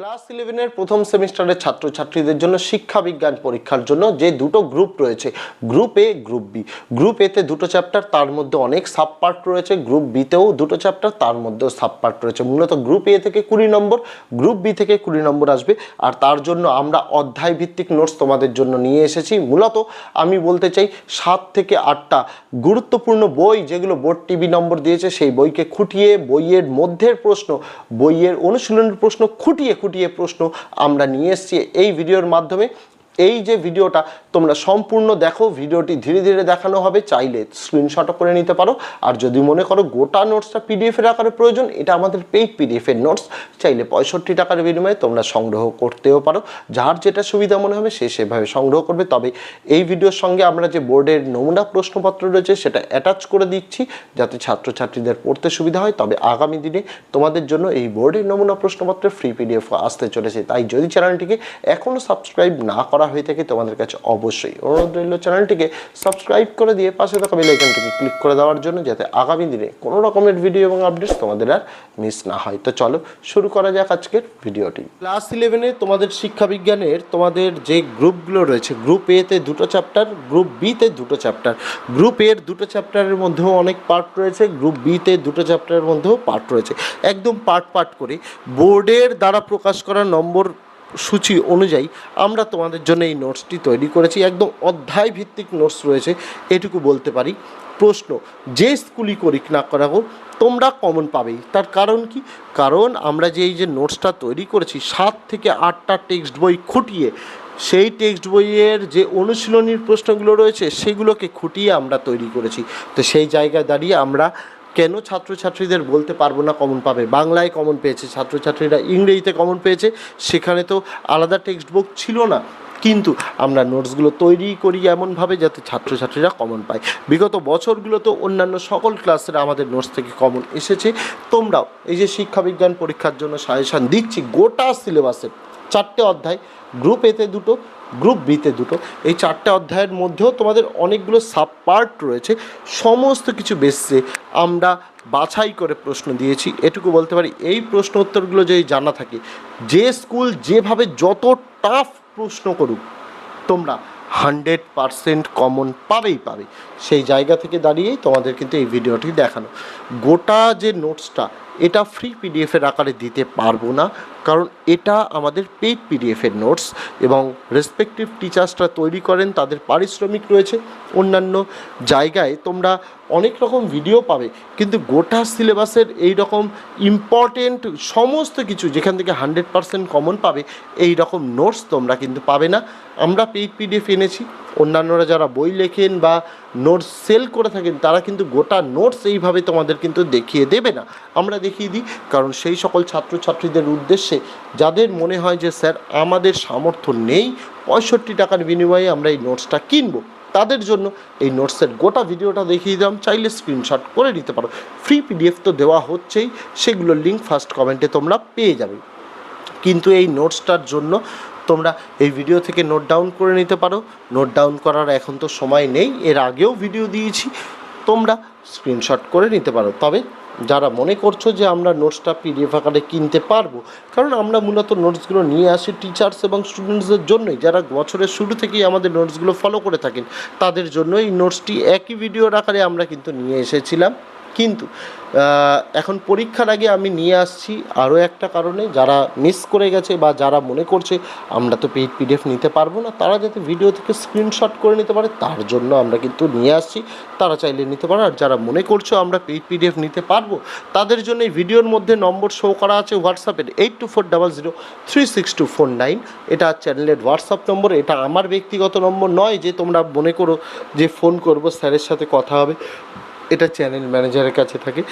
Class ইলেভেনের প্রথম সেমিস্টারের ছাত্রছাত্রীদের জন্য শিক্ষা বিজ্ঞান পরীক্ষার জন্য যে দুটো গ্রুপ রয়েছে, group A, group B. Group এতে দুটো চ্যাপ্টার, তার মধ্যে অনেক সাব পার্ট রয়েছে, গ্রুপ বিতেও দুটো চ্যাপ্টার, তার মধ্যেও সাব পার্ট রয়েছে। মূলত গ্রুপ এ থেকে কুড়ি নম্বর, গ্রুপ বি থেকে কুড়ি নম্বর আসবে। আর তার জন্য আমরা অধ্যায় ভিত্তিক নোটস তোমাদের জন্য নিয়ে এসেছি। মূলত আমি বলতে চাই, সাত থেকে আটটা গুরুত্বপূর্ণ বই যেগুলো বোর্ড টিভি নম্বর দিয়েছে, সেই বইকে খুঁটিয়ে, বইয়ের মধ্যের প্রশ্ন, বইয়ের অনুশীলনের প্রশ্ন খুঁটিয়ে খুঁটিয়ে প্রশ্ন আমরা নিয়ে এসেছি এই ভিডিওর মাধ্যমে। এই যে ভিডিওটা, তোমরা সম্পূর্ণ দেখো, ভিডিওটি ধীরে ধীরে দেখানো হবে, চাইলে স্ক্রিনশটও করে নিতে পারো। আর যদি মনে করো গোটা নোটসটা পিডিএফ এর আকারে প্রয়োজন, এটা আমাদের পেইড পিডিএফ এর নোটস চাইলে পঁয়ষট্টি টাকার বিনিময়ে তোমরা সংগ্রহ করতেও পারো। যার যেটা সুবিধা মনে হবে, সে সেভাবে সংগ্রহ করবে। তবে এই ভিডিওর সঙ্গে আমরা যে বোর্ডের নমুনা প্রশ্নপত্র রয়েছে, সেটা অ্যাটাচ করে দিচ্ছি, যাতে ছাত্রছাত্রীদের পড়তে সুবিধা হয়। তবে আগামী দিনে তোমাদের জন্য এই বোর্ডের নমুনা প্রশ্নপত্রের ফ্রি পিডিএফ আসতে চলেছে। তাই যদি চ্যানেলটিকে এখনও সাবস্ক্রাইব না করা হয়ে থাকে তোমাদের কাছে অবশ্যই। অনুরোধ রইল চ্যানেলটিকে সাবস্ক্রাইব করে দিয়ে পাশে থাকা বেল আইকনটিকে ক্লিক করে দেওয়ার জন্য যাতে আগামী দিনে কোনো রকমের ভিডিও এবং আপডেটস তোমাদের আর মিস না হয়। তো চলো, শুরু করা যাক আজকের ভিডিওটি। ক্লাস ইলেভেনে তোমাদের শিক্ষা বিজ্ঞানের তোমাদের যে গ্রুপগুলো রয়েছে গ্রুপ এতে দুটো চ্যাপ্টার গ্রুপ বিতে দুটো চ্যাপ্টার গ্রুপ এর দুটো চ্যাপ্টারের মধ্যেও অনেক পার্ট রয়েছে গ্রুপ বিতে দুটো চ্যাপ্টারের মধ্যেও পার্ট রয়েছে। একদম পার্ট পার্ট করে বোর্ডের দ্বারা প্রকাশ করা নম্বর সূচি অনুযায়ী আমরা তোমাদের জন্য এই নোটসটি তৈরি করেছি। একদম অধ্যায় ভিত্তিক নোটস রয়েছে, এটুকু বলতে পারি। প্রশ্ন, যে স্কুলই করিক না করা হোক, তোমরা কমন পাবেই। তার কারণ কি? কারণ আমরা যে এই যে নোটসটা তৈরি করেছি, সাত থেকে আটটা টেক্সট বই খুঁটিয়ে, সেই টেক্সট বইয়ের যে অনুশীলনীর প্রশ্নগুলো রয়েছে, সেগুলোকে খুঁটিয়ে আমরা তৈরি করেছি। তো সেই জায়গায় দাঁড়িয়ে আমরা কেন ছাত্রছাত্রীদের বলতে পারব না কমন পাবে? বাংলায় কমন পেয়েছে, ছাত্রছাত্রীরা ইংরেজিতে কমন পেয়েছে, সেখানে তো আলাদা টেক্সট বুক ছিল না। কিন্তু আমরা নোটসগুলো তৈরি করি এমনভাবে যাতে ছাত্রছাত্রীরা কমন পায়। বিগত বছরগুলো তো অন্যান্য সকল ক্লাসের আমাদের নোটস থেকে কমন এসেছে। তোমরাও এই যে শিক্ষাবিজ্ঞান পরীক্ষার জন্য সাজেশান দিচ্ছি, গোটা সিলেবাসের চারটে অধ্যায় গ্রুপ এতে দুটো গ্রুপ বিতে দুটো। এই চারটে অধ্যায়ের মধ্যেও তোমাদের অনেকগুলো সাব পার্ট রয়েছে। সমস্ত কিছু বেসে আমরা বাছাই করে প্রশ্ন দিয়েছি। এটুকু বলতে পারি, এই প্রশ্ন উত্তরগুলো যদি জানা থাকে, যে স্কুল যেভাবে যত টাফ প্রশ্ন করুক, তোমরা হান্ড্রেড পারসেন্ট কমন পাবেই পাবে। সেই জায়গা থেকে দাঁড়িয়েই তোমাদের কিন্তু এই ভিডিওটি দেখানো। গোটা যে নোটসটা এটা ফ্রি পিডিএফের আকারে দিতে পারব না, কারণ এটা আমাদের পেইড পিডিএফের নোটস এবং রেসপেক্টিভ টিচার্সরা তৈরি করেন, তাদের পারিশ্রমিক রয়েছে অন্যান্য জায়গায়। তোমরা অনেক রকম ভিডিও পাবে। কিন্তু গোটা সিলেবাসের এই রকম ইম্পর্টেন্ট সমস্ত কিছু যেখান থেকে হান্ড্রেড পারসেন্ট কমন পাবে এই রকম নোটস তোমরা কিন্তু পাবে না। আমরা পেইড পিডিএফ এনেছি। অন্যান্যরা যারা বই লেখেন বা নোটস সেল করে থাকেন, তারা কিন্তু গোটা নোটস এইভাবে তোমাদের কিন্তু দেখিয়ে দেবে না। আমরা দেখিয়ে দিই, কারণ সেই সকল ছাত্রছাত্রীদের উদ্দেশ্যে যাদের মনে হয় যে, স্যার, আমাদের সামর্থ্য নেই, পঁয়ষট্টি টাকার বিনিময়ে আমরা এই নোটসটা কিনবো। তাদের জন্য এই নোটসের গোটা ভিডিওটা দেখিয়ে দিলাম। চাইলে স্ক্রিনশট করে নিতে পারো। ফ্রি পিডিএফ তো দেওয়া হচ্ছেই। সেগুলোর লিঙ্ক ফার্স্ট কমেন্টে তোমরা পেয়ে যাবে। কিন্তু এই নোটসটার জন্য তোমরা এই ভিডিও থেকে নোট ডাউন করে নিতে পারো। নোট ডাউন করার এখন তো সময় নেই। এর আগেও ভিডিও দিয়েছি। তোমরা স্ক্রিনশট করে নিতে পারো। তবে যারা মনে করছ যে আমরা নোটসটা পিডিএফ আকারে কিনতে পারব, কারণ আমরা মূলত নোটসগুলো নিয়ে আসি টিচার্স এবং স্টুডেন্টসদের জন্যই। যারা বছরের শুরু থেকেই আমাদের নোটসগুলো ফলো করে থাকেন, তাদের জন্য এই নোটসটি একই ভিডিওর আকারে আমরা কিন্তু নিয়ে এসেছিলাম। কিন্তু এখন পরীক্ষার আগে আমি নিয়ে আসছি আরও একটা কারণে যারা মিস করে গেছে বা যারা মনে করছে আমরা তো পেইড পিডিএফ নিতে পারব না, তারা যাতে ভিডিও থেকে স্ক্রিনশট করে নিতে পারে, তার জন্য আমরা কিন্তু নিয়ে আসছি। তারা চাইলে নিতে পারে, আর যারা মনে করছ আমরা পেইড পিডিএফ নিতে পারব, তাদের জন্য এই ভিডিওর মধ্যে নম্বর শো করা আছে হোয়াটসঅ্যাপের eight two four double zero three six two four nine এটা চ্যানেলের হোয়াটসঅ্যাপ নম্বর, এটা আমার ব্যক্তিগত নম্বর নয় যে তোমরা মনে করো যে ফোন করব স্যারের সাথে কথা হবে। এটা চ্যানেল ম্যানেজারের কাছে থাকে।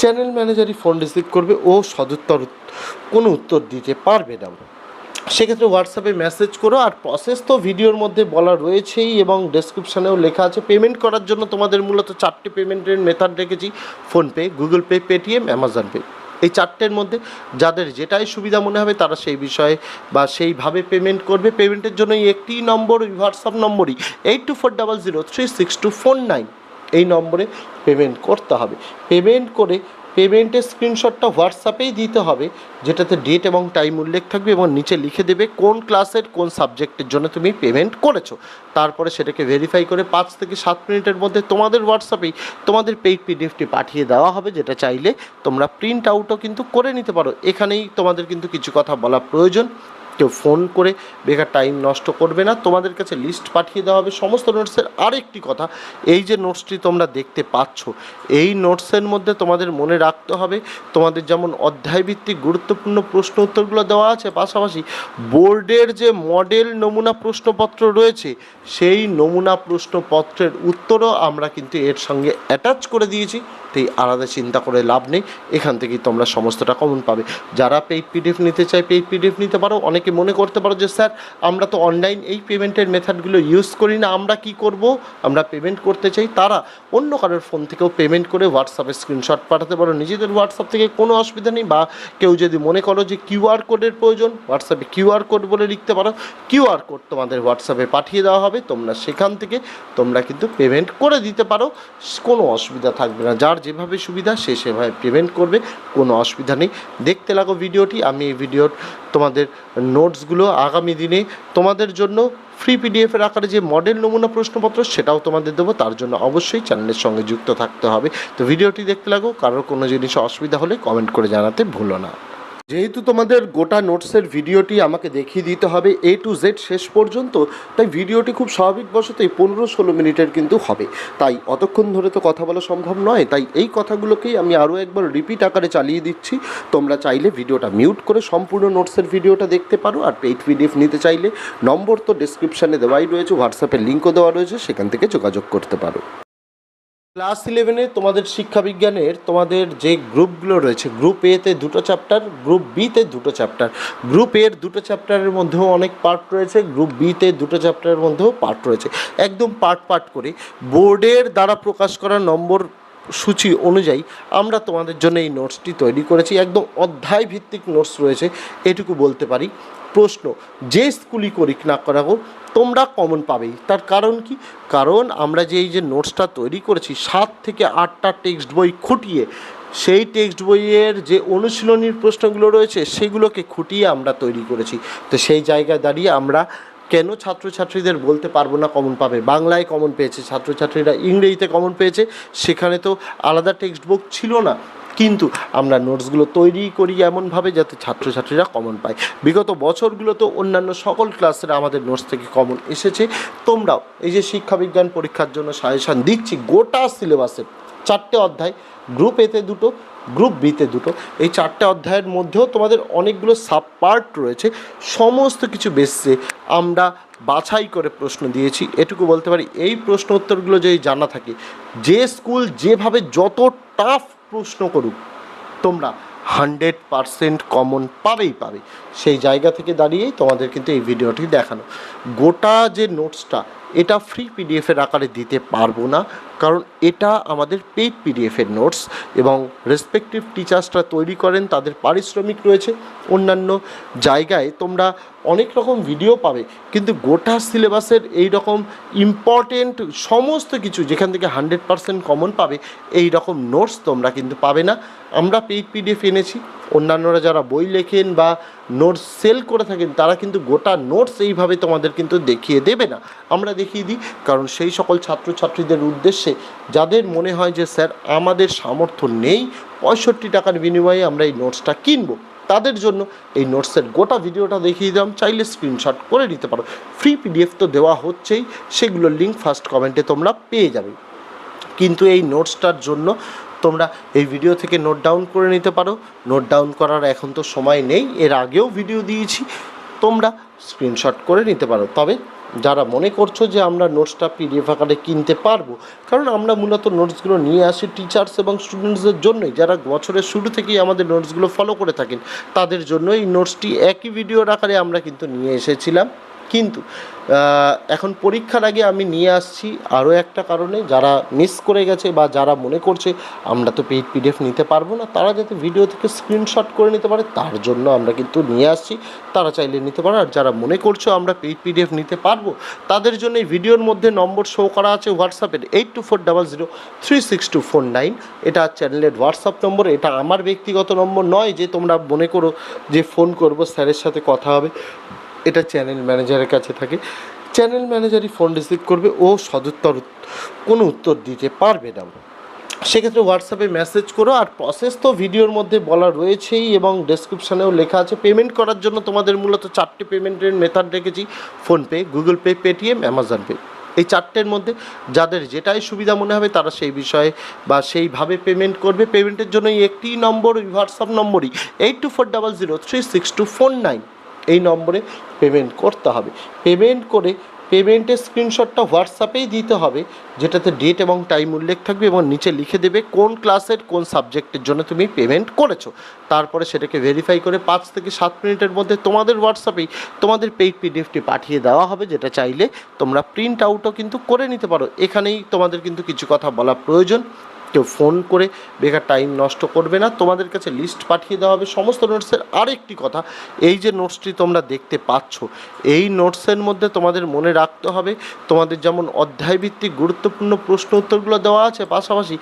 চ্যানেল ম্যানেজারই ফোন রিসিভ করবে, ও সদুত্তর কোনো উত্তর দিতে পারবে না। সেক্ষেত্রে হোয়াটসঅ্যাপে মেসেজ করো আর প্রসেস তো ভিডিওর মধ্যে বলা রয়েছেই এবং ডেসক্রিপশানেও লেখা আছে। পেমেন্ট করার জন্য তোমাদের মূলত চারটে পেমেন্টের মেথড রেখেছি। PhonePe Google Pay Paytm Amazon Pay এই চারটের মধ্যে যাদের যেটাই সুবিধা মনে হবে তারা সেই বিষয়ে বা সেইভাবে পেমেন্ট করবে। পেমেন্টের জন্য একটি নম্বর হোয়াটসঅ্যাপ নম্বরই eight two four double zero three six two four nine এই নম্বরে পেমেন্ট করতে হবে। পেমেন্ট করে পেমেন্টের স্ক্রিনশটটা হোয়াটসঅ্যাপেই দিতে হবে, যেটাতে ডেট এবং টাইম উল্লেখ থাকবে এবং নিচে লিখে দেবে কোন ক্লাসের কোন সাবজেক্টের জন্য তুমি পেমেন্ট করেছ। তারপরে সেটাকে ভেরিফাই করে পাঁচ থেকে সাত মিনিটের মধ্যে তোমাদের হোয়াটসঅ্যাপেই তোমাদের পেইড পিডিএফটি পাঠিয়ে দেওয়া হবে, যেটা চাইলে তোমরা প্রিন্ট আউটও কিন্তু করে নিতে পারো। এখানেই তোমাদের কিন্তু কিছু কথা বলা প্রয়োজন। কেউ ফোন করে বেকার টাইম নষ্ট করবে না। তোমাদের কাছে লিস্ট পাঠিয়ে দেওয়া হবে। সমস্ত নোটসের আরেকটি কথা। এই যে নোটসটি তোমরা দেখতে পাচ্ছ, এই নোটসের মধ্যে তোমাদের মনে রাখতে হবে, তোমাদের যেমন অধ্যায়ভিত্তিক গুরুত্বপূর্ণ প্রশ্ন উত্তরগুলো দেওয়া আছে, পাশাপাশি বোর্ডের যে মডেল নমুনা প্রশ্নপত্র রয়েছে, সেই নমুনা প্রশ্নপত্রের উত্তরও আমরা কিন্তু এর সঙ্গে অ্যাটাচ করে দিয়েছি। তাই আলাদা চিন্তা করে লাভ নেই। এখান থেকেই তোমরা সমস্তটা কমন পাবে। যারা পেইড পিডিএফ নিতে চায় পেইড পিডিএফ নিতে পারো। অনেকে মনে করতে পারো যে, স্যার, আমরা তো অনলাইন এই পেমেন্টের মেথডগুলো ইউজ করি না, আমরা কি করব? আমরা পেমেন্ট করতে চাই। তারা অন্য কারোর ফোন থেকেও পেমেন্ট করে হোয়াটসঅ্যাপে স্ক্রিনশট পাঠাতে পারো। নিজেদের হোয়াটসঅ্যাপ থেকে কোনো অসুবিধা নেই বা কেউ যদি মনে করো যে কিউআর কোডের প্রয়োজন হোয়াটসঅ্যাপে কিউআর কোড বলে লিখতে পারো। কিউআর কোড তোমাদের হোয়াটসঅ্যাপে পাঠিয়ে দেওয়া হবে। তোমরা সেখান থেকে তোমরা কিন্তু পেমেন্ট করে দিতে পারো। কোনো অসুবিধা থাকবে না। যার যেভাবে সুবিধা, সে সেভাবে পেমেন্ট করবে, কোনো অসুবিধা নেই। দেখতে লাগো ভিডিওটি, আমি এই ভিডিওর তোমাদের নোটসগুলো আগামী দিনে তোমাদের জন্য ফ্রি পিডিএফের আকারে যে মডেল নমুনা প্রশ্নপত্র, সেটাও তোমাদের দেবো। তার জন্য অবশ্যই চ্যানেলের সঙ্গে যুক্ত থাকতে হবে। তো ভিডিওটি দেখতে লাগো, কারোর কোনো জিনিস অসুবিধা হলে কমেন্ট করে জানাতে ভুলো না। যেহেতু তোমাদের গোটা নোটসের ভিডিওটি আমাকে দেখিয়ে দিতে হবে এ টু জেড শেষ পর্যন্ত, তাই ভিডিওটি খুব স্বাভাবিক স্বাভাবিকবশতই পনেরো ষোলো মিনিটের কিন্তু হবে। তাই অতক্ষণ ধরে তো কথা বলা সম্ভব নয়, তাই এই কথাগুলোকেই আমি আরও একবার রিপিট আকারে চালিয়ে দিচ্ছি। তোমরা চাইলে ভিডিওটা মিউট করে সম্পূর্ণ নোটসের ভিডিওটা দেখতে পারো, আর পেইড পিডিএফ নিতে চাইলে নম্বর তো ডিসক্রিপশানে দেওয়াই রয়েছে হোয়াটসঅ্যাপের লিঙ্কও দেওয়া রয়েছে, সেখান থেকে যোগাযোগ করতে পারো। ক্লাস ইলেভেনে তোমাদের শিক্ষাবিজ্ঞানের তোমাদের যে গ্রুপগুলো রয়েছে, গ্রুপ এতে দুটো চ্যাপ্টার গ্রুপ বিতে দুটো চ্যাপ্টার গ্রুপ এর দুটো চ্যাপ্টারের মধ্যেও অনেক পার্ট রয়েছে, গ্রুপ বিতে দুটো চ্যাপ্টারের মধ্যেও পার্ট রয়েছে। একদম পার্ট পার্ট করে বোর্ডের দ্বারা প্রকাশ করা নম্বর সূচি অনুযায়ী আমরা তোমাদের জন্য এই নোটসটি তৈরি করেছি। একদম অধ্যায় ভিত্তিক নোটস রয়েছে, এটুকু বলতে পারি। প্রশ্ন, যে স্কুলই করিক না করাবো তোমরা কমন পাবেই। তার কারণ কি? কারণ আমরা যে এই যে নোটসটা তৈরি করেছি, সাত থেকে আটটা টেক্সট বই খুঁটিয়ে, সেই টেক্সট বইয়ের যে অনুশীলনীর প্রশ্নগুলো রয়েছে, সেগুলোকে খুঁটিয়ে আমরা তৈরি করেছি। তো সেই জায়গায় দাঁড়িয়ে আমরা কেন ছাত্রছাত্রীদের বলতে পারব না কমন পাবে? বাংলায় কমন পেয়েছে, ছাত্রছাত্রীরা ইংরেজিতে কমন পেয়েছে, সেখানে তো আলাদা টেক্সট বুক ছিল না। কিন্তু আমরা নোটসগুলো তৈরি করি এমনভাবে যাতে ছাত্রছাত্রীরা কমন পায়। বিগত বছরগুলো তো অন্যান্য সকল ক্লাসের আমাদের নোটস থেকে কমন এসেছে। তোমরাও এই যে শিক্ষাবিজ্ঞান পরীক্ষার জন্য সাজেশান দিচ্ছি, গোটা সিলেবাসের চারটে অধ্যায় গ্রুপ এতে দুটো গ্রুপ বিতে দুটো, এই চারটে অধ্যায়ের মধ্যেও তোমাদের অনেকগুলো সাব পার্ট রয়েছে। সমস্ত কিছু বেসে আমরা বাছাই করে প্রশ্ন দিয়েছি। এটুকু বলতে পারি, এই প্রশ্ন উত্তরগুলো যদি জানা থাকে, যে স্কুল যেভাবে যত টাফ প্রশ্ন করুক, তোমরা হান্ড্রেড পারসেন্ট কমন পাবেই পাবে। সেই জায়গা থেকে দাঁড়িয়েই তোমাদের কিন্তু এই ভিডিওটি দেখানো। গোটা যে নোটসটা, এটা ফ্রি পিডিএফের আকারে দিতে পারব না। কারণ এটা আমাদের পেইড পিডিএফের নোটস এবং রেসপেক্টিভ টিচার্সরা তৈরি করেন, তাদের পারিশ্রমিক রয়েছে। অন্যান্য জায়গায় তোমরা অনেক রকম ভিডিও পাবে, কিন্তু গোটা সিলেবাসের এই রকম ইম্পর্টেন্ট সমস্ত কিছু যেখান থেকে হান্ড্রেড পারসেন্ট কমন পাবে এই রকম নোটস তোমরা কিন্তু পাবে না। আমরা পেইড পিডিএফ এনেছি অন্যান্যরা যারা বই লেখেন বা নোটস সেল করে থাকেন, তারা কিন্তু গোটা নোটস এইভাবে তোমাদের কিন্তু দেখিয়ে দেবে না। আমরা দেখিয়ে দিই, কারণ সেই সকল ছাত্রছাত্রীদের উদ্দেশ্যে যাদের মনে হয় যে, স্যার, আমাদের সামর্থ্য নেই, পঁয়ষট্টি টাকার বিনিময়ে আমরা এই নোটসটা কিনবো। তাদের জন্য এই নোটসের গোটা ভিডিওটা দেখিয়ে দিলাম। চাইলে স্ক্রিনশট করে নিতে পারো। ফ্রি পিডিএফ তো দেওয়া হচ্ছেই, সেগুলোর লিঙ্ক ফার্স্ট কমেন্টে তোমরা পেয়ে যাবে। কিন্তু এই নোটসটার জন্য তোমরা এই ভিডিও থেকে নোট ডাউন করে নিতে পারো। নোট ডাউন করার এখন তো সময় নেই, এর আগেও ভিডিও দিয়েছি, তোমরা স্ক্রিনশট করে নিতে পারো। তবে যারা মনে করছ যে আমরা নোটসটা পিডিএফ আকারে কিনতে পারব, কারণ আমরা মূলত নোটসগুলো নিয়ে আসি টিচার্স এবং স্টুডেন্টসদের জন্যই, যারা বছরের শুরু থেকেই আমাদের নোটসগুলো ফলো করে থাকেন, তাদের জন্য এই নোটসটি একই ভিডিওর আকারে আমরা কিন্তু নিয়ে এসেছিলাম। কিন্তু এখন পরীক্ষার আগে আমি নিয়ে আসছি আরও একটা কারণে যারা মিস করে গেছে বা যারা মনে করছে আমরা তো পেইড পিডিএফ নিতে পারব না, তারা যাতে ভিডিও থেকে স্ক্রিনশট করে নিতে পারে, তার জন্য আমরা কিন্তু নিয়ে আসছি। তারা চাইলে নিতে পারে, আর যারা মনে করছ আমরা পেইড পিডিএফ নিতে পারব, তাদের জন্য এই ভিডিওর মধ্যে নম্বর শো করা আছে হোয়াটসঅ্যাপের eight two four double zero three six two four nine এটা চ্যানেলের হোয়াটসঅ্যাপ নম্বর, এটা আমার ব্যক্তিগত নম্বর নয় যে তোমরা মনে করো যে ফোন করব, স্যারের সাথে কথা হবে। এটা চ্যানেল ম্যানেজারের কাছে থাকে। চ্যানেল ম্যানেজারই ফোন রিসিভ করবে, ও সদুত্তর কোনো উত্তর দিতে পারবে না। সেক্ষেত্রে হোয়াটসঅ্যাপে মেসেজ করো, আর প্রসেস তো ভিডিওর মধ্যে বলা রয়েছেই এবং ডেসক্রিপশানেও লেখা আছে। পেমেন্ট করার জন্য তোমাদের মূলত চারটে পেমেন্টের মেথড রেখেছি। PhonePe Google Pay Paytm Amazon Pay এই চারটের মধ্যে যাদের যেটাই সুবিধা মনে হবে তারা সেই বিষয়ে বা সেইভাবে পেমেন্ট করবে। পেমেন্টের জন্য একটি নম্বর হোয়াটসঅ্যাপ নম্বরই eight two four double zero three six two four nine এই নম্বরে পেমেন্ট করতে হবে। পেমেন্ট করে পেমেন্টের স্ক্রিনশটটা হোয়াটসঅ্যাপেই দিতে হবে, যেটাতে ডেট এবং টাইম উল্লেখ থাকবে এবং নিচে লিখে দেবে কোন ক্লাসের কোন সাবজেক্টের জন্য তুমি পেমেন্ট করেছ। তারপরে সেটাকে ভেরিফাই করে পাঁচ থেকে সাত মিনিটের মধ্যে তোমাদের হোয়াটসঅ্যাপেই তোমাদের পেইড পিডিএফটি পাঠিয়ে দেওয়া হবে, যেটা চাইলে তোমরা প্রিন্ট আউটও কিন্তু করে নিতে পারো। এখানেই তোমাদের কিন্তু কিছু কথা বলা প্রয়োজন। কেউ ফোন করে বেকার টাইম নষ্ট করবে না। তোমাদের কাছে লিস্ট পাঠিয়ে দেওয়া হবে। সমস্ত নোটসের আরেকটি কথা, এই যে নোটসটি তোমরা দেখতে পাচ্ছ, এই নোটসের মধ্যে তোমাদের মনে রাখতে হবে, তোমাদের যেমন অধ্যায়ভিত্তিক গুরুত্বপূর্ণ প্রশ্ন উত্তরগুলো দেওয়া আছে, পাশাপাশি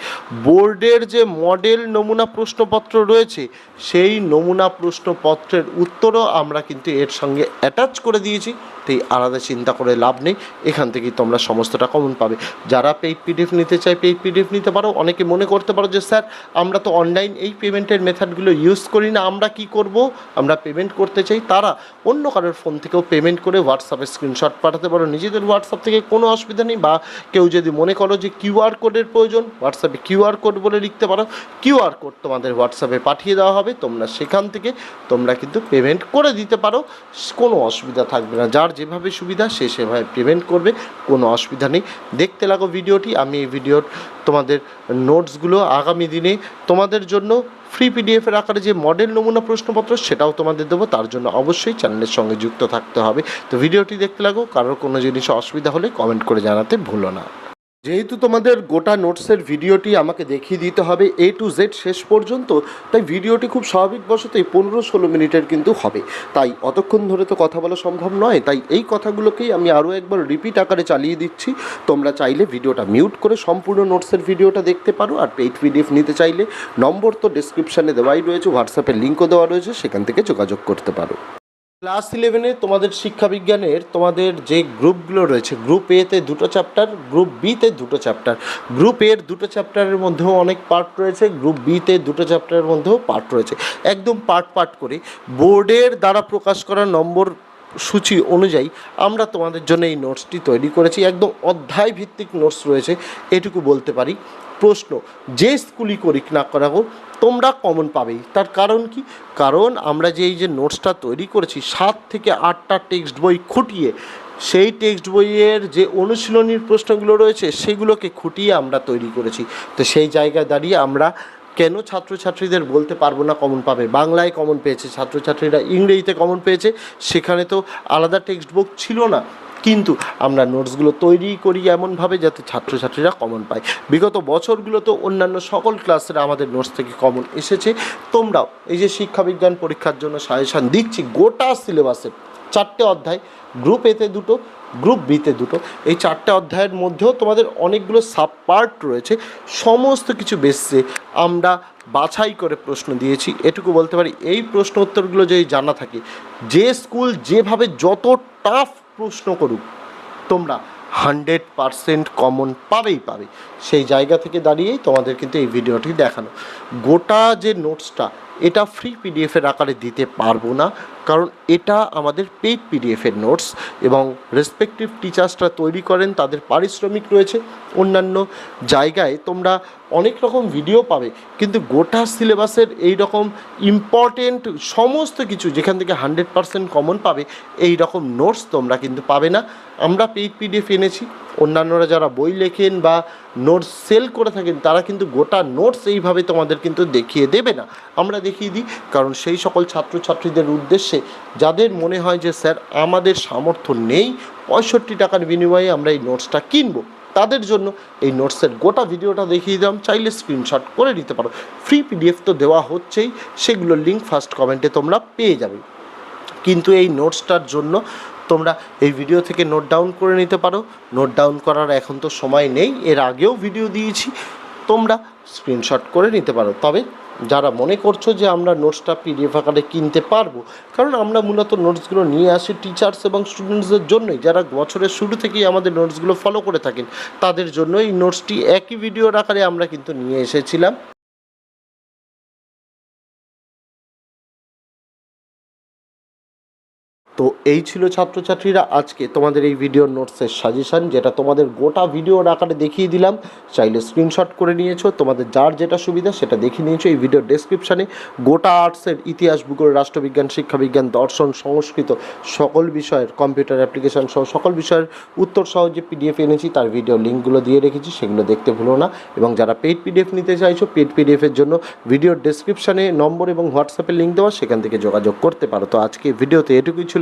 বোর্ডের যে মডেল নমুনা প্রশ্নপত্র রয়েছে, সেই নমুনা প্রশ্নপত্রের উত্তরও আমরা কিন্তু এর সঙ্গে অ্যাটাচ করে দিয়েছি। তাই আলাদা চিন্তা করে লাভ নেই। এখান থেকেই তোমরা সমস্তটা কমন পাবে। যারা পেইড পিডিএফ নিতে চায় পেইড পিডিএফ নিতে পারো। অনেকে মনে করতে পারো যে, স্যার, আমরা তো অনলাইন এই পেমেন্টের মেথডগুলো ইউজ করি না, আমরা কি করব? আমরা পেমেন্ট করতে চাই, তারা অন্য কারোর ফোন থেকেও পেমেন্ট করে হোয়াটসঅ্যাপে স্ক্রিনশট পাঠাতে পারো। নিজেদের হোয়াটসঅ্যাপ থেকে কোনো অসুবিধা নেই, বা কেউ যদি মনে করো যে কিউআর কোডের প্রয়োজন হোয়াটসঅ্যাপে কিউআর কোড বলে লিখতে পারো কিউআর কোড তোমাদের হোয়াটসঅ্যাপে পাঠিয়ে দেওয়া হবে, তোমরা সেখান থেকে তোমরা কিন্তু পেমেন্ট করে দিতে পারো, কোনো অসুবিধা থাকবে না। যার যেভাবে সুবিধা, সে সেভাবে পেমেন্ট করবে, কোনো অসুবিধা নেই। দেখতে লাগো ভিডিওটি, আমি এই ভিডিওর তোমাদের নোটসগুলো আগামী দিনে তোমাদের জন্য ফ্রি পিডিএফের আকারে যে মডেল নমুনা প্রশ্নপত্র, সেটাও তোমাদের দেবো। তার জন্য অবশ্যই চ্যানেলের সঙ্গে যুক্ত থাকতে হবে। তো ভিডিওটি দেখতে লাগো। কারোর কোনো জিনিস অসুবিধা হলে কমেন্ট করে জানাতে ভুলো না। যেহেতু তোমাদের গোটা নোটসের ভিডিওটি আমাকে দেখিয়ে দিতে হবে এ টু জেড শেষ পর্যন্ত, তাই ভিডিওটি খুব স্বাভাবিকবশতই পনেরো ষোলো মিনিটের কিন্তু হবে। তাই অতক্ষণ ধরে তো কথা বলা সম্ভব নয়, তাই এই কথাগুলোকেই আমি আরও একবার রিপিট আকারে চালিয়ে দিচ্ছি। তোমরা চাইলে ভিডিওটা মিউট করে সম্পূর্ণ নোটসের ভিডিওটা দেখতে পারো, আর পেইড পিডিএফ নিতে চাইলে নম্বর তো ডিসক্রিপশানে দেওয়াই রয়েছে হোয়াটসঅ্যাপের লিঙ্কও দেওয়া রয়েছে, সেখান থেকে যোগাযোগ করতে পারো। ক্লাস ইলেভেনে তোমাদের শিক্ষাবিজ্ঞানের তোমাদের যে গ্রুপগুলো রয়েছে, গ্রুপ এতে দুটো চ্যাপ্টার, গ্রুপ বিতে দুটো চ্যাপ্টার। গ্রুপ এর দুটো চ্যাপ্টারের মধ্যেও অনেক পার্ট রয়েছে, গ্রুপ বিতে দুটো চ্যাপ্টারের মধ্যেও পার্ট রয়েছে। একদম পার্ট পার্ট করে বোর্ডের দ্বারা প্রকাশ করা নম্বর সূচি অনুযায়ী আমরা তোমাদের জন্য এই নোটসটি তৈরি করেছি। একদম অধ্যায় ভিত্তিক নোটস রয়েছে, এটুকু বলতে পারি। প্রশ্ন, যে স্কুলই করিক না করা হোক, তোমরা কমন পাবেই। তার কারণ কি? কারণ আমরা যে এই যে নোটসটা তৈরি করেছি, সাত থেকে আটটা টেক্সট বই খুঁটিয়ে, সেই টেক্সট বইয়ের যে অনুশীলনীর প্রশ্নগুলো রয়েছে, সেগুলোকে খুঁটিয়ে আমরা তৈরি করেছি। তো সেই জায়গায় দাঁড়িয়ে আমরা কেন ছাত্রছাত্রীদের বলতে পারব না কমন পাবে? বাংলায় কমন পেয়েছে, ছাত্রছাত্রীরা ইংরেজিতে কমন পেয়েছে, সেখানে তো আলাদা টেক্সট বুক ছিল না। কিন্তু আমরা নোটসগুলো তৈরি করি এমনভাবে যাতে ছাত্রছাত্রীরা কমন পায়। বিগত বছরগুলো তো অন্যান্য সকল ক্লাসের আমাদের নোটস থেকে কমন এসেছে। তোমরাও এই যে শিক্ষাবিজ্ঞান পরীক্ষার জন্য সাজেশান দিচ্ছি, গোটা সিলেবাসের চারটে অধ্যায় গ্রুপ এতে দুটো গ্রুপ বিতে দুটো। এই চারটে অধ্যায়ের মধ্যেও তোমাদের অনেকগুলো সাব পার্ট রয়েছে। সমস্ত কিছু বেসে আমরা বাছাই করে প্রশ্ন দিয়েছি। এটুকু বলতে পারি, এই প্রশ্ন উত্তরগুলো যদি জানা থাকে, যে স্কুল যেভাবে যত টাফ প্রশ্ন করুক। তোমরা হান্ড্রেড পারসেন্ট কমন পাবেই পাবে। সেই জায়গা থেকে দাঁড়িয়েই তোমাদের কিন্তু এই ভিডিওটি দেখানো। গোটা যে নোটসটা, এটা ফ্রি পিডিএফের আকারে দিতে পারব না। কারণ এটা আমাদের পেইড পিডিএফের নোটস এবং রেসপেক্টিভ টিচার্সরা তৈরি করেন, তাদের পারিশ্রমিক রয়েছে। অন্যান্য জায়গায় তোমরা অনেক রকম ভিডিও পাবে, কিন্তু গোটা সিলেবাসের এই রকম ইম্পর্টেন্ট সমস্ত কিছু যেখান থেকে হান্ড্রেড পারসেন্ট কমন পাবে, এই রকম নোটস তোমরা কিন্তু পাবে না। আমরা পেইড পিডিএফ এনেছি, অন্যান্যরা যারা বই লেখেন বা নোটস সেল করে থাকেন, তারা কিন্তু গোটা নোটস এইভাবে তোমাদের কিন্তু দেখিয়ে দেবে না। আমরা দেখিয়ে দিই, কারণ সেই সকল ছাত্রছাত্রীদের উদ্দেশ্যে, যাদের মনে হয় যে, স্যার, আমাদের সামর্থ্য নেই, পঁয়ষট্টি টাকার বিনিময়ে আমরা এই নোটসটা কিনবো। তাদের জন্য এই নোটসের গোটা ভিডিওটা দেখিয়ে দিলাম। চাইলে স্ক্রিনশট করে নিতে পারো। ফ্রি পিডিএফ তো দেওয়া হচ্ছেই, সেগুলোর লিঙ্ক ফার্স্ট কমেন্টে তোমরা পেয়ে যাবে। কিন্তু এই নোটসটার জন্য তোমরা এই ভিডিও থেকে নোট ডাউন করে নিতে পারো। নোট ডাউন করার এখন তো সময় নেই, এর আগেও ভিডিও দিয়েছি। তোমরা স্ক্রিনশট করে নিতে পারো। তবে যারা মনে করছ যে আমরা নোটসটা পিডিএফ আকারে কিনতে পারব, কারণ আমরা মূলত নোটসগুলো নিয়ে আসি টিচার্স এবং স্টুডেন্টসদের জন্যই। যারা বছরের শুরু থেকেই আমাদের নোটসগুলো ফলো করে থাকেন, তাদের জন্য এই নোটসটি একই ভিডিওর আকারে আমরা কিন্তু নিয়ে এসেছিলাম। তো এই ছিল ছাত্রছাত্রীরা আজকে তোমাদের এই ভিডিও নোটসের সাজেশান যেটা তোমাদের গোটা ভিডিওর আকারে দেখিয়ে দিলাম। চাইলে স্ক্রিনশট করে নিয়েছো, তোমাদের যার যেটা সুবিধা সেটা দেখিয়ে নিয়েছো। এই ভিডিওর ডেসক্রিপশানে গোটা আর্টসের ইতিহাস, ভূগোল, রাষ্ট্রবিজ্ঞান, শিক্ষাবিজ্ঞান, দর্শন, সংস্কৃত সকল বিষয়ের কম্পিউটার অ্যাপ্লিকেশন সহ সকল বিষয়ের উত্তর সহ যে পিডিএফ এনেছি, তার ভিডিও লিঙ্কগুলো দিয়ে রেখেছি, সেগুলো দেখতে ভুলো না। এবং যারা পেড পিডিএফ নিতে চাইছো পেড পিডিএফের জন্য ভিডিওর ডেসক্রিপশানে নম্বর এবং হোয়াটসঅ্যাপের লিঙ্ক দেওয়া, সেখান থেকে যোগাযোগ করতে পারো। তো আজকে ভিডিওতে এটুকুই ছিল।